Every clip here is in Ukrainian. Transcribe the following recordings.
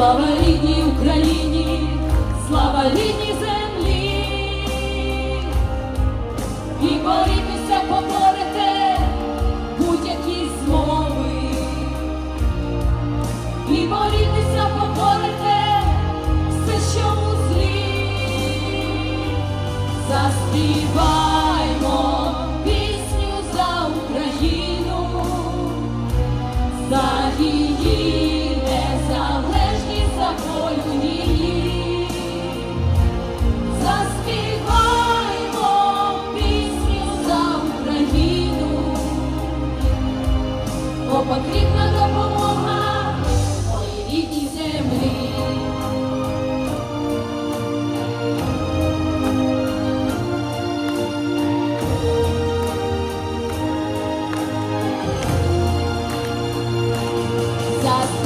Слава рідній Україні, слава рідній землі. І борітися поборете будь-які змови. І борітися поборете все, що у злі. Заспіваймо пісню за Україну, за її Заспіваймо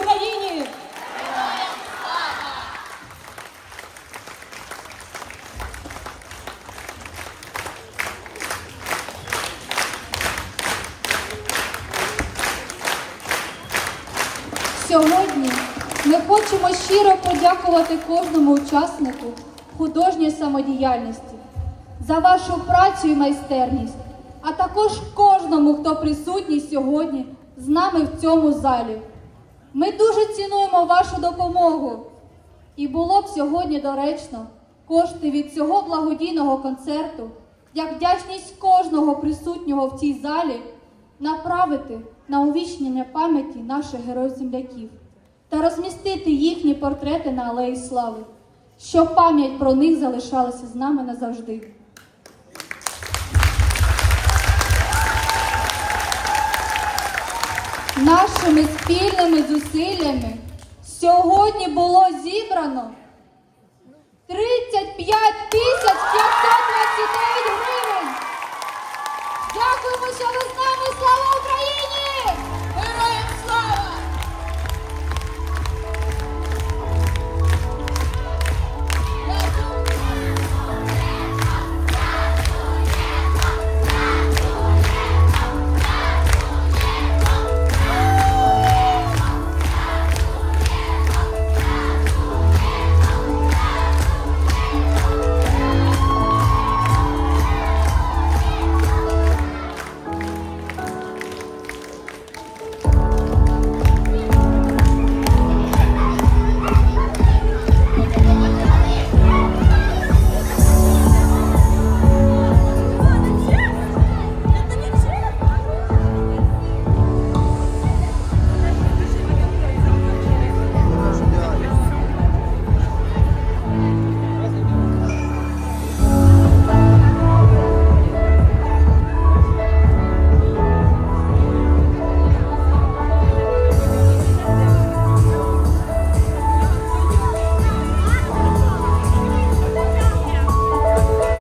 Україні! Сьогодні ми хочемо щиро подякувати кожному учаснику художньої самодіяльності за вашу працю і майстерність, а також кожному, хто присутній сьогодні з нами в цьому залі. Ми дуже цінуємо вашу допомогу. І було б сьогодні доречно кошти від цього благодійного концерту, як вдячність кожного присутнього в цій залі, направити на увічнення пам'яті наших героїв-земляків та розмістити їхні портрети на Алеї Слави, щоб пам'ять про них залишалася з нами назавжди. Нашими спільними зусиллями сьогодні було зібрано 35 тисяч 529 гривень. Дякуємо, що ви з нами! Слава Україні!